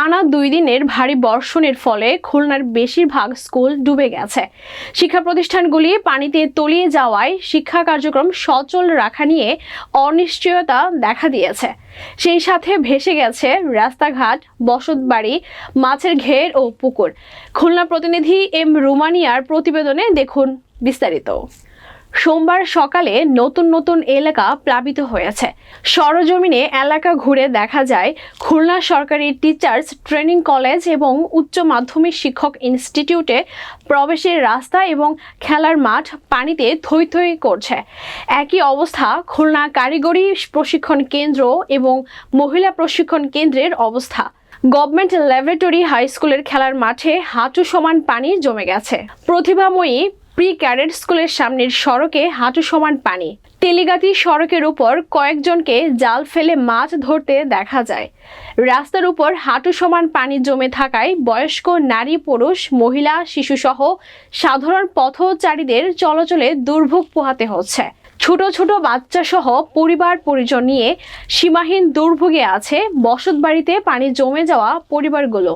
টানা দুই দিনের ভারী বর্ষণের ফলে খুলনার বেশিরভাগ স্কুল ডুবে গেছে। শিক্ষা প্রতিষ্ঠানগুলি পানিতে তলিয়ে যাওয়ায় শিক্ষা কার্যক্রম সচল রাখা নিয়ে অনিশ্চয়তা দেখা দিয়েছে। সেই সাথে ভেসে গেছে রাস্তাঘাট, বসতবাড়ি, মাছের ঘের ও পুকুর। খুলনা প্রতিনিধি এম রুমানিয়ার প্রতিবেদনে দেখুন বিস্তারিত। সোমবার সকালে নতুন নতুন এলাকা প্লাবিত হয়েছে। সরজমিনে এলাকা ঘুরে দেখা যায়, খুলনা সরকারি টিচার্স ট্রেনিং কলেজ এবং উচ্চ মাধ্যমিক শিক্ষক ইনস্টিটিউটে প্রবেশের রাস্তা এবং খেলার মাঠ পানিতে থই থই করছে। একই অবস্থা খুলনা কারিগরি প্রশিক্ষণ কেন্দ্র এবং মহিলা প্রশিক্ষণ কেন্দ্রের অবস্থা। গভর্নমেন্ট ল্যাবরেটরি হাই স্কুলের খেলার মাঠে হাঁটু সমান পানি জমে গেছে। প্রতিভাময়ী প্রি ক্যাডেট স্কুলের সামনের সড়কে হাঁটু সমান পানি। তেলিগাতি সড়কের উপর কয়েকজনকে জাল ফেলে মাছ ধরতে দেখা যায়। রাস্তার উপর হাঁটু সমান পানি জমে থাকায় বয়স্ক নারী, পুরুষ, মহিলা, শিশুসহ সাধারণ পথচারীদের চলাচলে দুর্ভোগ পোহাতে হচ্ছে। ছোট ছোট বাচ্চা সহ পরিবার পরিজন নিয়ে সীমাহীন দুর্ভোগে আছে বসতবাড়িতে পানি জমে যাওয়া পরিবারগুলো।